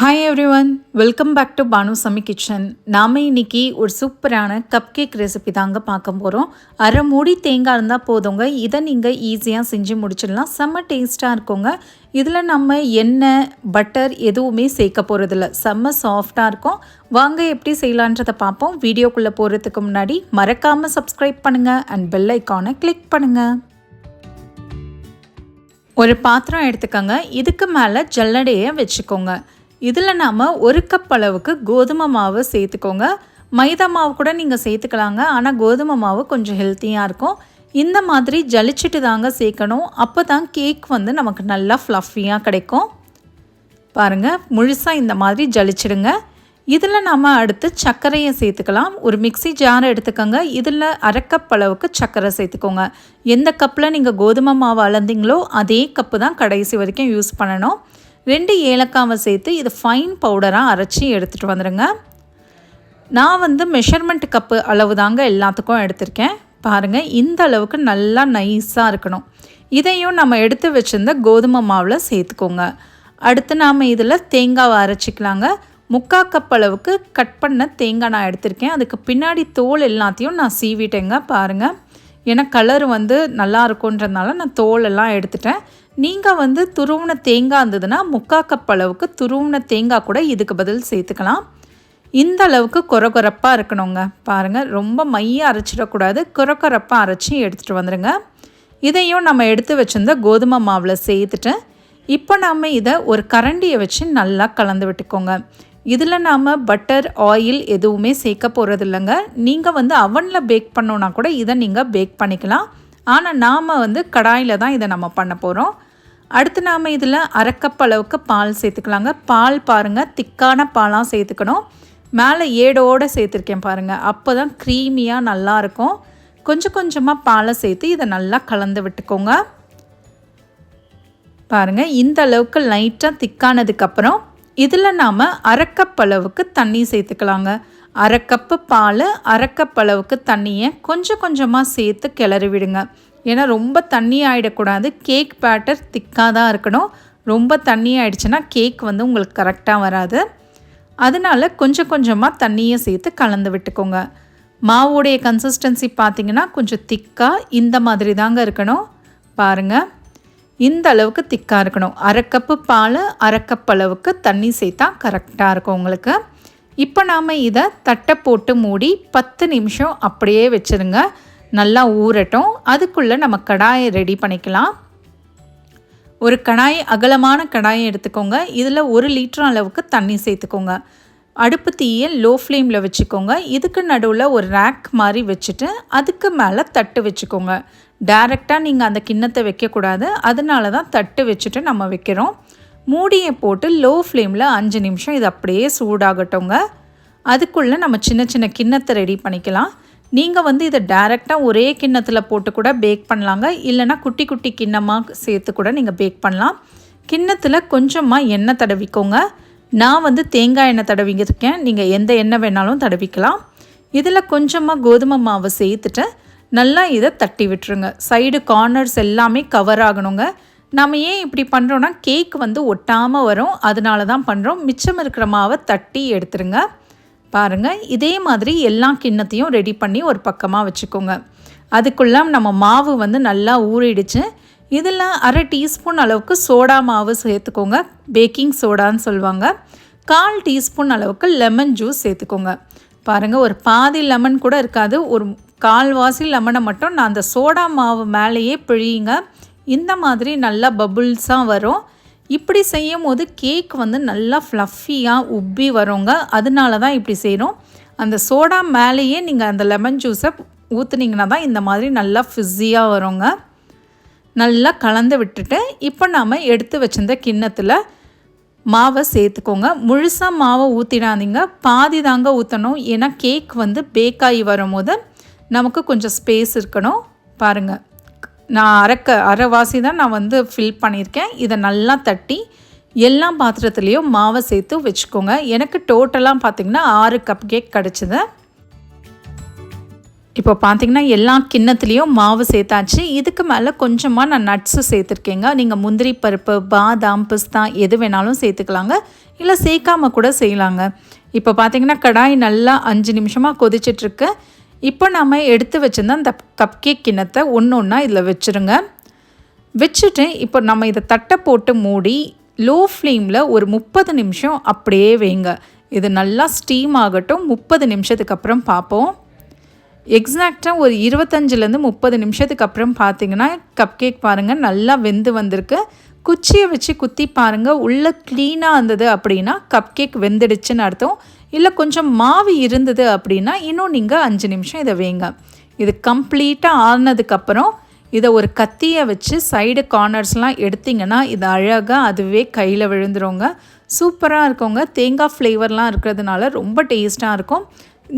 Hi everyone welcome back to Banu Sami kitchen நாம் இன்னைக்கு ஒரு சூப்பரான கப் கேக் ரெசிபி தாங்க பார்க்க போகிறோம் அரை மூடி தேங்காய் இருந்தால் போதுங்க. இதை நீங்கள் ஈஸியாக செஞ்சு முடிச்சிடலாம். செம்ம டேஸ்ட்டாக இருக்குங்க. இதில் நம்ம எண்ணெய் பட்டர் எதுவுமே சேர்க்க போகிறதில்ல செம்ம சாஃப்டாக இருக்கும். வாங்க எப்படி செய்யலான்றதை பார்ப்போம். வீடியோக்குள்ளே போகிறதுக்கு முன்னாடி மறக்காமல் சப்ஸ்கிரைப் பண்ணுங்கள் அண்ட் பெல் ஐக்கானை கிளிக் பண்ணுங்கள் ஒரு பாத்திரம் எடுத்துக்கோங்க. இதுக்கு மேலே ஜல்லடையை வச்சுக்கோங்க. இதில் நாம் ஒரு கப் அளவுக்கு கோதுமை மாவு சேர்த்துக்கோங்க. மைதா மாவு கூட நீங்கள் சேர்த்துக்கலாங்க. ஆனால் கோதுமை மாவு கொஞ்சம் ஹெல்த்தியாக இருக்கும். இந்த மாதிரி ஜலிச்சுட்டு தாங்க சேர்க்கணும். அப்போ தான் கேக் வந்து நமக்கு நல்லா ஃப்ளஃபியாக கிடைக்கும். பாருங்கள் முழுசாக இந்த மாதிரி ஜலிச்சிடுங்க. இதில் நாம் அடுத்து சர்க்கரையை சேர்த்துக்கலாம். ஒரு மிக்சி ஜார் எடுத்துக்கோங்க. இதில் அரைக்கப் அளவுக்கு சர்க்கரை சேர்த்துக்கோங்க. எந்த கப்பில் நீங்கள் கோதுமை மாவு அளந்தீங்களோ அதே கப்பு தான் கடைசி வரைக்கும் யூஸ் பண்ணணும். ரெண்டு ஏலக்காவை சேர்த்து இது ஃபைன் பவுடராக அரைச்சி எடுத்துகிட்டு வந்துடுங்க நான் வந்து மெஷர்மெண்ட் கப்பு அளவு தாங்க எல்லாத்துக்கும் எடுத்திருக்கேன். பாருங்கள் இந்த அளவுக்கு நல்லா நைஸாக இருக்கணும். இதையும் நம்ம எடுத்து வச்சுருந்த கோதுமை மாவில் சேர்த்துக்கோங்க. அடுத்து நாம் இதில் தேங்காவை அரைச்சிக்கலாங்க. முக்கால் கப் அளவுக்கு கட் பண்ண தேங்காய் நான் எடுத்திருக்கேன். அதுக்கு பின்னாடி தோல் எல்லாத்தையும் நான் சீவிட்டேங்க பாருங்கள் ஏன்னா கலர் வந்து நல்லா இருக்குன்றதுனால நான் தோல் எல்லாம் எடுத்துட்டேன். நீங்கள் வந்து துருவின தேங்காய் இருந்ததுன்னா முக்கால் கப் அளவுக்கு துருவின தேங்காய் கூட இதுக்கு பதில் சேர்த்துக்கலாம். இந்த அளவுக்கு குறகுறப்பாக இருக்கணுங்க. பாருங்கள் ரொம்ப மைய அரைச்சிடக்கூடாது. குறக்குறப்பாக அரைச்சி எடுத்துகிட்டு வந்துடுங்க இதையும் நம்ம எடுத்து வச்சுருந்த கோதுமை மாவில் சேர்த்துட்டு இப்போ நாம் இதை ஒரு கரண்டியை வச்சு நல்லா கலந்து விட்டுக்கோங்க. இதில் நாம் பட்டர் ஆயில் எதுவுமே சேர்க்க போகிறது இல்லைங்க நீங்கள் வந்து அவனில் பேக் பண்ணோன்னா கூட இதை நீங்கள் பேக் பண்ணிக்கலாம். ஆனால் நாம் வந்து கடாயில் தான் இதை நம்ம பண்ண போகிறோம் அடுத்து நாம் இதில் அரைக்கப் அளவுக்கு பால் சேர்த்துக்கலாங்க. பால் பாருங்கள் திக்கான பாலாக சேர்த்துக்கணும். மேலே ஏடோடு சேர்த்துருக்கேன் பாருங்கள் அப்போ தான் க்ரீமியாக நல்லாயிருக்கும் கொஞ்சம் கொஞ்சமாக பாலை சேர்த்து இதை நல்லா கலந்து விட்டுக்கோங்க. பாருங்கள் இந்த அளவுக்கு லைட்டாக திக்கானதுக்கப்புறம் இதில் நாம் அரைக்கப் அளவுக்கு தண்ணி சேர்த்துக்கலாங்க. அரைக்கப்பு பால் அரைக்கப் அளவுக்கு தண்ணியை கொஞ்சம் கொஞ்சமாக சேர்த்து கிளறி விடுங்க. ஏன்னா ரொம்ப தண்ணி ஆகிடக்கூடாது கேக் பேட்டர் திக்காக தான் இருக்கணும். ரொம்ப தண்ணி ஆகிடுச்சுன்னா கேக் வந்து உங்களுக்கு கரெக்டாக வராது. அதனால் கொஞ்சம் கொஞ்சமாக தண்ணியை சேர்த்து கலந்து விட்டுக்கோங்க. மாவுடைய கன்சிஸ்டன்சி பார்த்திங்கன்னா கொஞ்சம் திக்காக இந்த மாதிரி தாங்க இருக்கணும். பாருங்கள் இந்த அளவுக்கு திக்காக இருக்கணும். அரை கப்பு பால் அரை கப் அளவுக்கு தண்ணி சேர்த்தா கரெக்டாக இருக்கும் உங்களுக்கு. இப்போ நாம் இதை தட்டை போட்டு மூடி பத்து நிமிஷம் அப்படியே வச்சுருங்க. நல்லா ஊறட்டும். அதுக்குள்ளே நம்ம கடாயை ரெடி பண்ணிக்கலாம். ஒரு கடாய் அகலமான கடாயை எடுத்துக்கோங்க. இதில் ஒரு லிட்டர் அளவுக்கு தண்ணி சேர்த்துக்கோங்க. அடுப்பு தீயை லோ ஃப்ளேமில் வச்சுக்கோங்க. இதுக்கு நடுவில் ஒரு ரேக் மாதிரி வச்சுட்டு அதுக்கு மேலே தட்டு வச்சுக்கோங்க. டைரெக்டாக நீங்கள் அந்த கிண்ணத்தை வைக்கக்கூடாது. அதனால தான் தட்டு வச்சுட்டு நம்ம வைக்கிறோம். மூடியை போட்டு லோ ஃப்ளேமில் அஞ்சு நிமிஷம் இது அப்படியே சூடாகட்டோங்க. அதுக்குள்ளே நம்ம சின்ன சின்ன கிண்ணத்தை ரெடி பண்ணிக்கலாம். நீங்கள் வந்து இதை டைரெக்டாக ஒரே கிண்ணத்தில் போட்டு கூட பேக் பண்ணலாங்க. இல்லைனா குட்டி குட்டி கிண்ணமாக சேர்த்து கூட நீங்கள் பேக் பண்ணலாம். கிண்ணத்தில் கொஞ்சமாக எண்ணெய் தடவிக்கோங்க. நான் வந்து தேங்காய் எண்ணெய் தடவிங்கிருக்கேன் நீங்கள் எந்த எண்ணெய் வேணாலும் தடவிக்கலாம். இதில் கொஞ்சமாக கோதுமை மாவு சேர்த்துட்டு நல்லா இதை தட்டி விட்டுருங்க. சைடு கார்னர்ஸ் எல்லாமே கவர் ஆகணுங்க. நம்ம ஏன் இப்படி பண்ணுறோன்னா கேக் வந்து ஒட்டாமல் வரும். அதனால தான் பண்ணுறோம் மிச்சம் இருக்கிற மாவை தட்டி எடுத்துருங்க. பாருங்கள் இதே மாதிரி எல்லா கிண்ணத்தையும் ரெடி பண்ணி ஒரு பக்கமாக வச்சுக்கோங்க. அதுக்குள்ளே நம்ம மாவு வந்து நல்லா ஊறிடுச்சு. இதில் அரை டீஸ்பூன் அளவுக்கு சோடா மாவு சேர்த்துக்கோங்க. பேக்கிங் சோடான்னு சொல்லுவாங்க. கால் டீஸ்பூன் அளவுக்கு லெமன் ஜூஸ் சேர்த்துக்கோங்க. பாருங்கள் ஒரு பாதி லெமன் கூட இருக்காது. ஒரு கால்வாசி லெமனை மட்டும் நான் அந்த சோடா மாவு மேலேயே பிழியுங்க. இந்த மாதிரி நல்லா பபுள்ஸாக வரும். இப்படி செய்யும் போது கேக் வந்து நல்லா ஃப்ளஃபியாக உப்பி வருங்க. அதனால தான் இப்படி செய்கிறோம் அந்த சோடா மேலேயே நீங்கள் அந்த லெமன் ஜூஸை ஊற்றுனீங்கன்னா தான் இந்த மாதிரி நல்லா ஃபிஸியாக வருங்க. நல்லா கலந்து விட்டுட்டு இப்போ நாம் எடுத்து வச்சிருந்த கிண்ணத்தில் மாவை சேர்த்துக்கோங்க. முழுசாக மாவை ஊற்றிடாதீங்க பாதி தாங்க ஊற்றணும் ஏன்னா கேக் வந்து பேக்காகி வரும்போது நமக்கு கொஞ்சம் ஸ்பேஸ் இருக்கணும். பாருங்கள் நான் அரைக்க அரைவாசி தான் நான் வந்து ஃபில் பண்ணியிருக்கேன். இதை நல்லா தட்டி எல்லா பாத்திரத்துலேயும் மாவை சேர்த்து வச்சுக்கோங்க. எனக்கு டோட்டலாக பார்த்திங்கன்னா ஆறு கப் கேக் கிடச்சிது. இப்போ பார்த்தீங்கன்னா எல்லா கிண்ணத்துலேயும் மாவு சேர்த்தாச்சு. இதுக்கு மேலே கொஞ்சமாக நான் நட்ஸு சேர்த்துருக்கேங்க. நீங்கள் முந்திரி பருப்பு பாதாம் பிஸ்தா எது வேணாலும் சேர்த்துக்கலாங்க. இல்லை சேர்க்காம கூட செய்யலாங்க. இப்போ பார்த்தீங்கன்னா கடாய் நல்லா அஞ்சு நிமிஷமாக கொதிச்சிட்ருக்கு இப்போ நம்ம எடுத்து வச்சுருந்த அந்த கப் கேக் கிண்ணத்தை ஒன்று ஒன்றா இதில் வச்சுருங்க. வச்சுட்டு இப்போ நம்ம இதை தட்டை போட்டு மூடி லோ ஃப்ளேமில் ஒரு முப்பது நிமிஷம் அப்படியே வைங்க. இது நல்லா ஸ்டீம் ஆகட்டும். முப்பது நிமிஷத்துக்கு அப்புறம் பார்ப்போம். எக்ஸாக்டாக ஒரு இருபத்தஞ்சிலேருந்து முப்பது நிமிஷத்துக்கு அப்புறம் பார்த்தீங்கன்னா கப் கேக் பாருங்கள் நல்லா வெந்து வந்திருக்கு. குச்சியை வச்சு குத்தி பாருங்கள் உள்ளே க்ளீனாக இருந்தது அப்படின்னா கப் கேக் வெந்துடுச்சுன்னு அர்த்தம். இல்லை கொஞ்சம் மாவு இருந்தது அப்படின்னா இன்னும் நீங்கள் அஞ்சு நிமிஷம் இதை வேங்க. இது கம்ப்ளீட்டாக ஆனதுக்கப்புறம் இதை ஒரு கத்தியை வச்சு சைடு கார்னர்ஸ்லாம் எடுத்திங்கன்னா இது அழகாக அதுவே கையில் விழுந்துருங்க. சூப்பராக இருக்கவங்க தேங்காய் ஃப்ளேவர்லாம் இருக்கிறதுனால ரொம்ப டேஸ்ட்டாக இருக்கும்.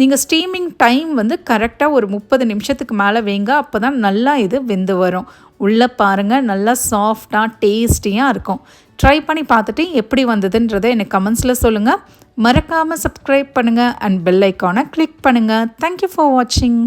நீங்கள் ஸ்டீமிங் டைம் வந்து கரெக்டாக ஒரு முப்பது நிமிஷத்துக்கு மேலே வைங்க. அப்போ தான் நல்லா இது வெந்து வரும். உள்ளே பாருங்கள் நல்லா சாஃப்டாக டேஸ்டியாக இருக்கும். ட்ரை பண்ணி பார்த்துட்டு எப்படி வந்ததுன்றதை எனக்கு கமெண்ட்ஸில் சொல்லுங்கள் மறக்காமல் சப்ஸ்கிரைப் பண்ணுங்கள் அண்ட் பெல் ஐக்கானை கிளிக் பண்ணுங்கள் தேங்க்யூ ஃபார் வாட்சிங்